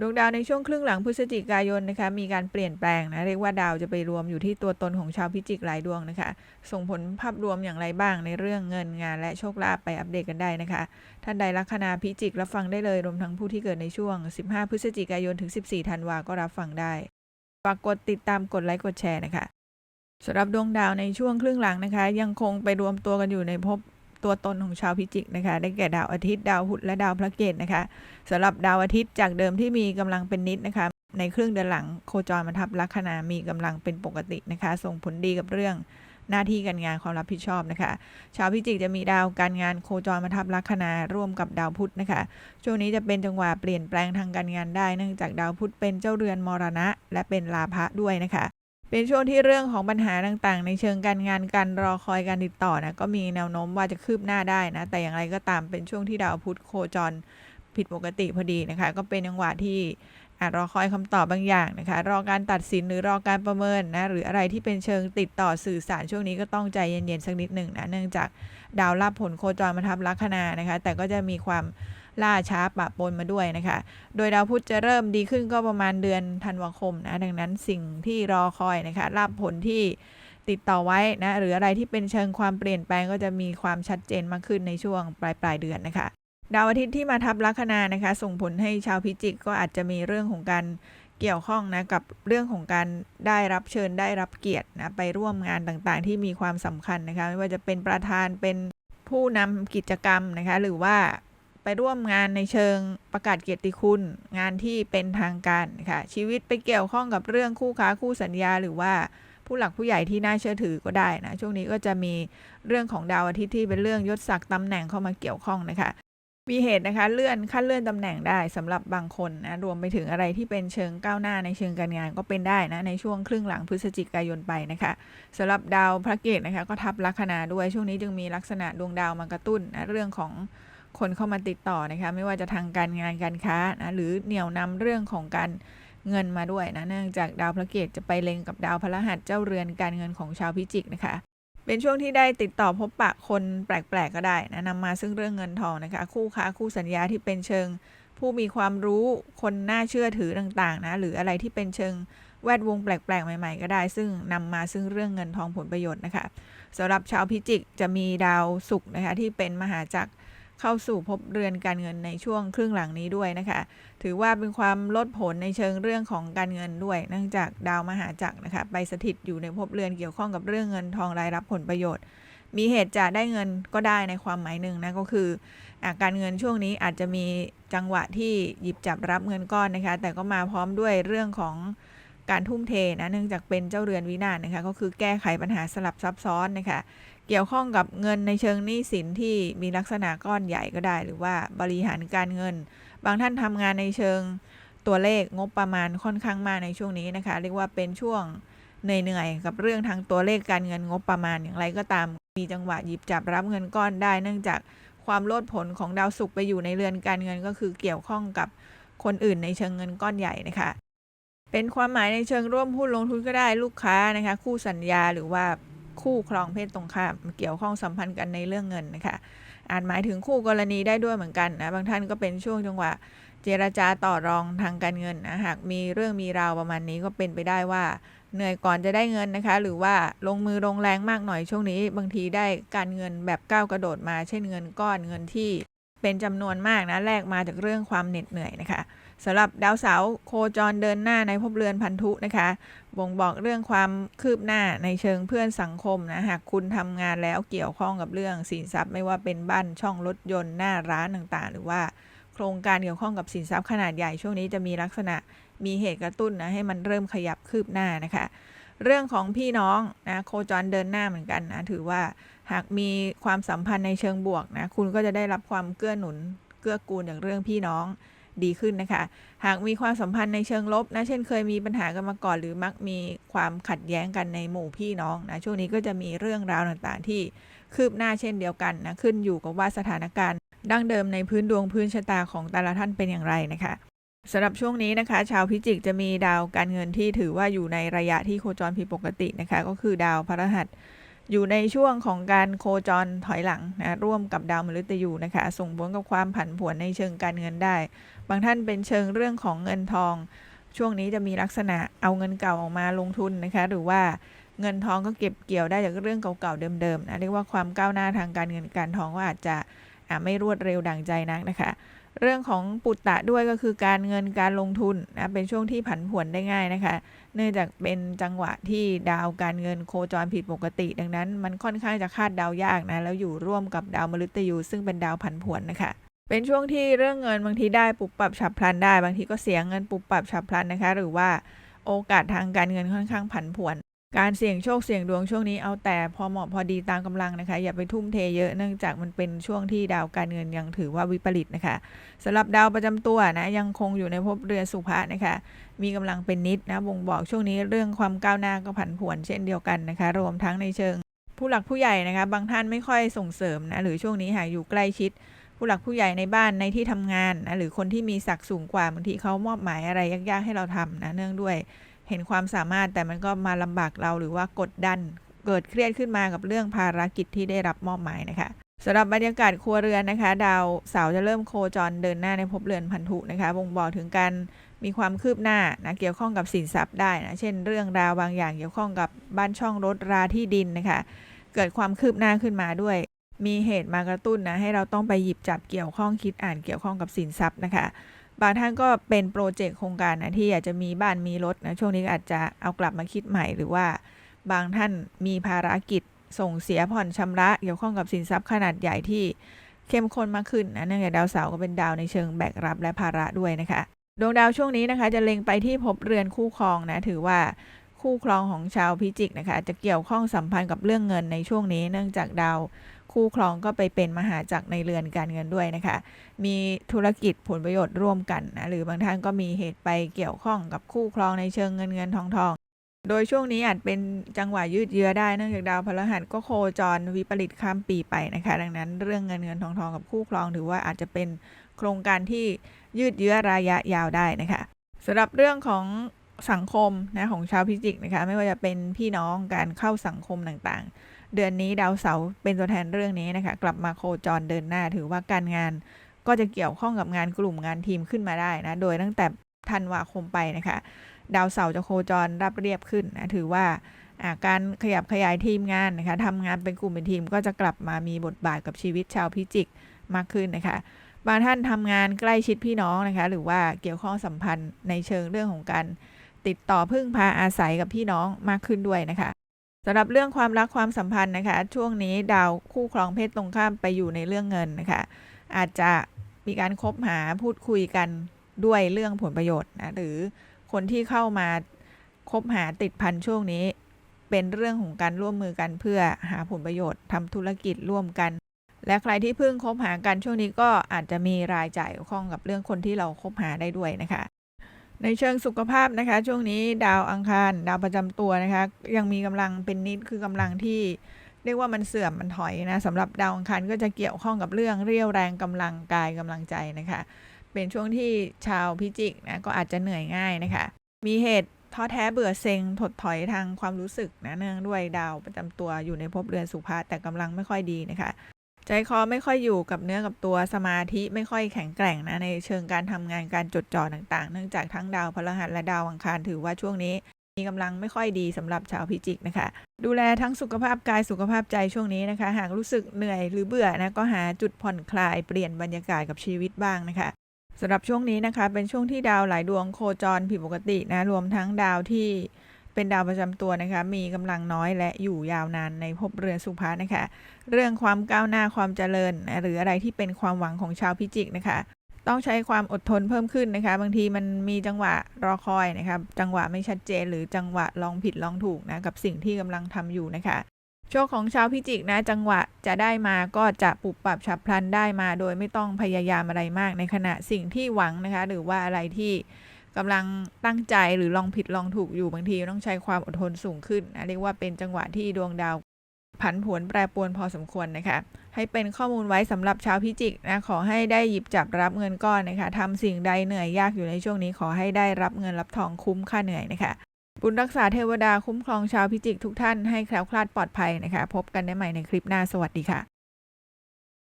ดวงดาวในช่วงครึ่งหลังพฤศจิกายนนะคะมีการเปลี่ยนแปลงนะเรียกว่าดาวจะไปรวมอยู่ที่ตัวตนของชาวพิจิกหลายดวงนะคะ ส่งผลภาพรวมอย่างไรบ้างในเรื่องเงินงาน และโชคลาภไปอัปเดตกันได้นะคะ ท่านใดลัคนาพิจิกรับฟังได้เลยรวมทั้งผู้ที่เกิดในช่วง 15 พฤศจิกายนถึง 14 ธันวาก็รับฟังได้ฝากกดติดตามกดไลค์กดแชร์นะคะสำหรับดวงดาวในช่วงครึ่งหลังนะคะ ยังคงไปรวมตัวกันอยู่ในภพ ตัวตนของชาวพิจิกนะคะ ได้แก่ดาวอาทิตย์ดาวพุธและดาวพระเกตนะคะสำหรับดาวอาทิตย์จากเดิมที่มีกำลังเป็นนิดนะคะ ในครึ่งเดือนหลังโคจรมาทับลัคนามีกำลังเป็นปกตินะคะ ส่งผลดีกับเรื่องหน้าที่การงานความรับผิดชอบนะคะ ชาวพิจิกจะมีดาวการงานโคจรมาทับลัคนาร่วมกับดาวพุธนะคะ ช่วงนี้จะเป็นจังหวะเปลี่ยนแปลงทางการงานได้ เนื่องจากดาวพุธเป็นเจ้าเรือนมรณะ และเป็นลาภะด้วยนะคะ เป็นช่วงที่เรื่องของปัญหาต่างๆ ในเชิงการงานการรอคอยการติดต่อนะก็มีแนวโน้มว่าจะคืบหน้าได้นะ แต่อย่างไรก็ตามเป็นช่วงที่ดาวพุธโคจรผิดปกติพอดีนะคะ ก็เป็นจังหวะที่อาจรอคอยคำตอบบางอย่างนะคะ รอการตัดสินหรือรอการประเมินนะหรืออะไรที่เป็นเชิงติดต่อสื่อสารช่วงนี้ก็ต้องใจเย็นๆสักนิดหนึ่งนะเนื่องจากดาวรับผลโคจรมาทับลัคนานะคะ แต่ก็จะมีความ ล่าช้าปะปนมาด้วยนะคะ โดยดาวพุธจะเริ่มดีขึ้นก็ประมาณเดือนธันวาคมนะ ดังนั้นสิ่งที่รอคอยนะคะรับผลที่ติดต่อไว้นะ หรืออะไรที่เป็นเชิงความเปลี่ยนแปลงก็จะมีความชัดเจนมากขึ้นในช่วงปลายปลายเดือนนะคะ ดาวอาทิตย์ที่มาทับลัคนานะคะ ส่งผลให้ชาวพิจิกก็อาจจะมีเรื่องของการเกี่ยวข้องนะกับเรื่องของการได้รับเชิญได้รับเกียรตินะไปร่วมงานต่างๆ ที่มีความสำคัญนะคะ ไม่ว่าจะเป็นประธานเป็นผู้นำกิจกรรมนะคะ หรือว่า ไปร่วมงานในเชิงประกาศเกียรติคุณ งานที่เป็นทางการนะคะชีวิตไปเกี่ยวข้องกับเรื่องคู่ค้าคู่สัญญา หรือว่าผู้หลักผู้ใหญ่ที่น่าเชื่อถือก็ได้นะ ช่วงนี้ก็จะมีเรื่องของดาวอาทิตย์ที่เป็นเรื่องยศศักดิ์ตำแหน่งเข้ามาเกี่ยวข้องนะคะมีเหตุนะคะเลื่อนขั้นเลื่อนตำแหน่งได้สำหรับบางคนนะรวมไปถึงอะไรที่เป็นเชิงก้าวหน้าในเชิงการงานก็เป็นได้นะในช่วงครึ่งหลังพฤศจิกายนไปนะคะสำหรับดาวพระเกตนะคะก็ทับลัคนาด้วยช่วงนี้จึงมีลักษณะดวงดาวมากระตุ้นนะเรื่องของ คนเข้ามาติดต่อนะคะ ไม่ว่าจะทางการงานการค้านะหรือเหนี่ยวนำเรื่องของการเงินมาด้วยนะเนื่องจากดาวพระเกตจะไปเล็งกับดาวพฤหัสเจ้าเรือนการเงินของชาวพิจิกนะคะ เป็นช่วงที่ได้ติดต่อพบปะคนแปลกๆก็ได้นะนำมาซึ่งเรื่องเงินทองนะคะ คู่ค้าคู่สัญญาที่เป็นเชิง ผู้มีความรู้คนน่าเชื่อถือต่างๆนะหรืออะไรที่เป็นเชิงแวดวงแปลกๆ ใหม่ๆ ก็ได้ ซึ่งนำมาซึ่งเรื่องเงินทองผลประโยชน์นะคะสำหรับชาวพิจิกจะมีดาวศุกร์นะคะที่เป็นมหาจักร เข้าสู่ภพเรือนการเงินในช่วงครึ่งหลังนี้ด้วยนะคะ ถือว่าเป็นความลดผลในเชิงเรื่องของการเงินด้วย เนื่องจากดาวมหาจักรนะคะไปสถิตอยู่ในภพเรือนเกี่ยวข้องกับเรื่องเงินทองรายรับผลประโยชน์ มีเหตุจะได้เงินก็ได้ในความหมายหนึ่งนะก็คืออาการเงินช่วงนี้อาจจะมีจังหวะที่หยิบจับรับเงินก้อนนะคะ แต่ก็มาพร้อมด้วยเรื่องของ การทุ่มเทนะเนื่องจากเป็นเจ้าเรือนวินาศนะคะก็คือแก้ไขปัญหาสลับซับซ้อนนะคะเกี่ยวข้องกับเงินในเชิงหนี้สินที่มีลักษณะก้อนใหญ่ก็ได้ หรือว่าบริหารการเงิน บางท่านทำงานในเชิงตัวเลขงบประมาณค่อนข้างมากในช่วงนี้นะคะ เรียกว่าเป็นช่วงเหนื่อยๆกับเรื่องทางตัวเลขการเงินงบประมาณอย่างไรก็ตามมีจังหวะหยิบจับรับเงินก้อนได้ เนื่องจากความโลดผลของดาวศุกร์ไปอยู่ในเรือนการเงินก็คือเกี่ยวข้องกับคนอื่นในเชิงเงินก้อนใหญ่นะคะ เป็นความหมายในเชิงร่วมหุ้นลงทุนก็ได้ลูกค้านะคะ คู่สัญญาหรือว่าคู่ครองเพศตรงข้ามเกี่ยวข้องสัมพันธ์กันในเรื่องเงินนะคะอาจหมายถึงคู่กรณีได้ด้วยเหมือนกันนะบางท่านก็เป็นช่วงจังหวะเจรจาต่อรองทางการเงินนะหากมีเรื่องมีราวประมาณนี้ก็เป็นไปได้ว่า เหนื่อยก่อนจะได้เงินนะคะ หรือว่าลงมือลงแรงมากหน่อยช่วงนี้ บางทีได้การเงินแบบก้าวกระโดดมา เช่นเงินก้อนเงินที่เป็นจำนวนมากนะแลกมาจากเรื่องความเหน็ดเหนื่อยนะคะ สำหรับดาวเสาร์โคจรเดินหน้าในภพเรือนพันธุนะคะ บ่งบอกเรื่องความคืบหน้าในเชิงเพื่อนสังคมนะหากคุณทำงานแล้วเกี่ยวข้องกับเรื่องสินทรัพย์ ไม่ว่าเป็นบ้านช่องรถยนต์หน้าร้านต่างๆ หรือว่าโครงการเกี่ยวข้องกับสินทรัพย์ขนาดใหญ่ช่วงนี้จะมีลักษณะมีเหตุกระตุ้นนะให้มันเริ่มขยับคืบหน้านะคะเรื่องของพี่น้องนะโคจรเดินหน้าเหมือนกันนะถือว่าหากมีความสัมพันธ์ในเชิงบวกนะคุณก็จะได้รับความเกื้อหนุนเกื้อกูลจากเรื่องพี่น้อง ดีขึ้นนะคะ หากมีความสัมพันธ์ในเชิงลบนะ เช่นเคยมีปัญหากันมาก่อน หรือมักมีความขัดแย้งกันในหมู่พี่น้องนะ ช่วงนี้ก็จะมีเรื่องราวต่างๆ ที่คืบหน้าเช่นเดียวกันนะ ขึ้นอยู่กับว่าสถานการณ์ดั้งเดิมในพื้นดวงพื้นชะตาของแต่ละท่านเป็นอย่างไรนะคะสำหรับช่วงนี้นะคะ ชาวพิจิกจะมีดาวการเงินที่ถือว่าอยู่ในระยะที่โคจรผิดปกตินะคะ ก็คือดาวพฤหัส อยู่ในช่วงของการโคจรถอยหลังนะร่วมกับดาวมฤตยูนะคะ ส่งผลกับความผันผวนในเชิงการเงินได้ บางท่านเป็นเชิงเรื่องของเงินทอง ช่วงนี้จะมีลักษณะเอาเงินเก่าออกมาลงทุนนะคะ หรือว่าเงินทองก็เก็บเกี่ยวได้จากเรื่องเก่าๆเดิมๆนะเรียกว่าความก้าวหน้าทางการเงินการทองก็อาจจะไม่รวดเร็วดังใจนักนะคะ เรื่องของปุตตะด้วยก็คือการเงินการลงทุนนะเป็นช่วงที่ผันผวนได้ง่ายนะคะ เนื่องจากเป็นจังหวะที่ดาวการเงินโคจรผิดปกติ ดังนั้นมันค่อนข้างจะคาดเดายากนะแล้วอยู่ร่วมกับดาวมฤตยูซึ่งเป็นดาวผันผวนนะคะเป็นช่วงที่เรื่องเงินบางทีได้ปุบปรับฉับพลันได้ บางทีก็เสียเงินปุบปรับฉับพลันนะคะ หรือว่าโอกาสทางการเงินค่อนข้างผันผวน การเสี่ยงโชคเสี่ยงดวงช่วงนี้เอาแต่พอเหมาะพอดีตามกำลังนะคะ อย่าไปทุ่มเทเยอะเนื่องจากมันเป็นช่วงที่ดาวการเงินยังถือว่าวิปริตนะคะสำหรับดาวประจำตัวนะยังคงอยู่ในภพเรือสุภะนะคะ มีกำลังเป็นนิดนะบ่งบอกช่วงนี้เรื่องความก้าวหน้าก็ผันผวนเช่นเดียวกันนะคะ รวมทั้งในเชิง ผู้หลักผู้ใหญ่นะคะ บางท่านไม่ค่อยส่งเสริมนะหรือช่วงนี้หากอยู่ใกล้ชิด ผู้หลักผู้ใหญ่ในบ้านในที่ทำงานนะหรือคนที่มีศักดิ์สูงกว่าบางทีเขามอบหมายอะไรยากๆให้เราทำนะเนื่องด้วย เห็นความสามารถแต่มันก็มาลำบากเราหรือว่ากดดัน เกิดเครียดขึ้นมากับเรื่องภารกิจที่ได้รับมอบหมายนะคะสำหรับบรรยากาศครัวเรือนนะคะ ดาวเสาร์จะเริ่มโคจรเดินหน้าในภพเรือนพันธุนะคะบ่งบอกถึงการมีความคืบหน้านะเกี่ยวข้องกับสินทรัพย์ได้นะเช่น เรื่องราวบางอย่างเกี่ยวข้องกับบ้านช่องรถราที่ดินนะคะ เกิดความคืบหน้าขึ้นมาด้วย มีเหตุมากระตุ้นนะให้เราต้องไปหยิบจับเกี่ยวข้องคิดอ่านเกี่ยวข้องกับสินทรัพย์นะคะ บางท่านก็เป็นโปรเจกต์โครงการนะที่อยากจะมีบ้านมีรถนะช่วงนี้อาจจะเอากลับมาคิดใหม่ หรือว่าบางท่านมีภารกิจส่งเสียผ่อนชำระเกี่ยวข้องกับสินทรัพย์ขนาดใหญ่ที่เข้มข้นมากขึ้นนะเนื่องจากดาวเสาร์ก็เป็นดาวในเชิงแบกรับและภาระด้วยนะคะดวงดาวช่วงนี้นะคะ จะเล็งไปที่ภพเรือนคู่ครองนะถือว่าคู่ครองของชาวพิจิกนะคะจะเกี่ยวข้องสัมพันธ์กับเรื่องเงินในช่วงนี้ เนื่องจากดาว คู่ครองก็ไปเป็นมหาจักรในเรือนการเงินด้วยนะคะ มีธุรกิจผลประโยชน์ร่วมกันนะหรือบางท่านก็มีเหตุไปเกี่ยวข้องกับคู่ครองในเชิงเงินเงินทองทองโดยช่วงนี้อาจเป็นจังหวะยืดเยื้อได้เนื่องจากดาวพฤหัสก็โคจรวิปริตข้ามปีไปนะคะ ดังนั้นเรื่องเงินเงินทองทองกับคู่ครองถือว่าอาจจะเป็นโครงการที่ยืดเยื้อระยะยาวได้นะคะสำหรับเรื่องของสังคมนะของชาวพิจิกนะคะ ไม่ว่าจะเป็นพี่น้องการเข้าสังคมต่างๆ เดือนนี้ดาวเสาร์เป็นตัวแทนเรื่องนี้นะคะ กลับมาโคจรเดินหน้าถือว่าการงานก็จะเกี่ยวข้องกับงานกลุ่มงานทีมขึ้นมาได้นะ โดยตั้งแต่ธันวาคมไปนะคะ ดาวเสาร์จะโคจรรับเรียบขึ้นนะถือว่าการขยับขยายทีมงานนะคะทำงานเป็นกลุ่มเป็นทีมก็จะกลับมามีบทบาทกับชีวิตชาวพิจิกมากขึ้นนะคะบางท่านทำงานใกล้ชิดพี่น้องนะคะ หรือว่าเกี่ยวข้องสัมพันธ์ในเชิงเรื่องของการติดต่อพึ่งพาอาศัยกับพี่น้องมากขึ้นด้วยนะคะ สำหรับเรื่องความรักความสัมพันธ์นะคะ ช่วงนี้ดาวคู่ครองเพศตรงข้ามไปอยู่ในเรื่องเงินนะคะ อาจจะมีการคบหาพูดคุยกันด้วยเรื่องผลประโยชน์นะหรือคนที่เข้ามาคบหาติดพันช่วงนี้ เป็นเรื่องของการร่วมมือกันเพื่อหาผลประโยชน์ทำธุรกิจร่วมกัน และใครที่เพิ่งคบหากันช่วงนี้ก็อาจจะมีรายจ่ายเกี่ยวข้องกับเรื่องคนที่เราคบหาได้ด้วยนะคะ ในเชิงสุขภาพนะคะ ช่วงนี้ดาวอังคาร ดาวประจำตัวนะคะ ยังมีกำลังเป็นนิดคือกำลังที่เรียกว่ามันเสื่อมมันถอยนะสำหรับดาวอังคารก็จะเกี่ยวข้องกับเรื่องเรี่ยวแรงกำลังกายกำลังใจนะคะ เป็นช่วงที่ชาวพิจิกนะก็อาจจะเหนื่อยง่ายนะคะ มีเหตุท้อแท้เบื่อเซ็งถดถอยทางความรู้สึกนะเนื่องด้วยดาวประจำตัวอยู่ในภพเรือนสุภาแต่กำลังไม่ค่อยดีนะคะ ใจคอไม่ค่อยอยู่กับเนื้อกับตัวสมาธิไม่ค่อยแข็งแกร่งนะในเชิงการทำงานการจดจ่อต่างๆ เนื่องจากทั้งดาวพฤหัสและดาวอังคารถือว่าช่วงนี้ มีกำลังไม่ค่อยดีสำหรับชาวพิจิกนะคะ ดูแลทั้งสุขภาพกายสุขภาพใจช่วงนี้นะคะ หากรู้สึกเหนื่อยหรือเบื่อนะก็หาจุดผ่อนคลายเปลี่ยนบรรยากาศกับชีวิตบ้างนะคะสำหรับช่วงนี้นะคะ เป็นช่วงที่ดาวหลายดวงโคจรผิดปกตินะรวมทั้งดาวที่ เป็นดาวประจำตัวนะคะ มีกำลังน้อยและอยู่ยาวนานในภพเรือนสุภานะคะ เรื่องความก้าวหน้าความเจริญ หรืออะไรที่เป็นความหวังของชาวพิจิกนะคะ ต้องใช้ความอดทนเพิ่มขึ้นนะคะ บางทีมันมีจังหวะรอคอยนะคะจังหวะไม่ชัดเจน หรือจังหวะลองผิดลองถูกนะกับสิ่งที่กำลังทำอยู่นะคะโชคของชาวพิจิกนะจังหวะจะได้มาก็จะปรับปรับฉับพลันได้มา โดยไม่ต้องพยายามอะไรมากในขณะสิ่งที่หวังนะคะ หรือว่าอะไรที่ กำลังตั้งใจหรือลองผิดลองถูกอยู่บางทีต้องใช้ความอดทนสูงขึ้นนะเรียกว่าเป็นจังหวะที่ดวงดาวผันผวนแปรปรวนพอสมควรนะคะ ให้เป็นข้อมูลไว้สำหรับชาวพิจิกนะขอให้ได้หยิบจับรับเงินก้อนนะคะทำสิ่งใดเหนื่อยยากอยู่ในช่วงนี้ขอให้ได้รับเงินรับทองคุ้มค่าเหนื่อยนะคะ บุญรักษาเทวดาคุ้มครองชาวพิจิกทุกท่านให้แคล้วคลาดปลอดภัยนะคะ พบกันได้ใหม่ในคลิปหน้าสวัสดีค่ะ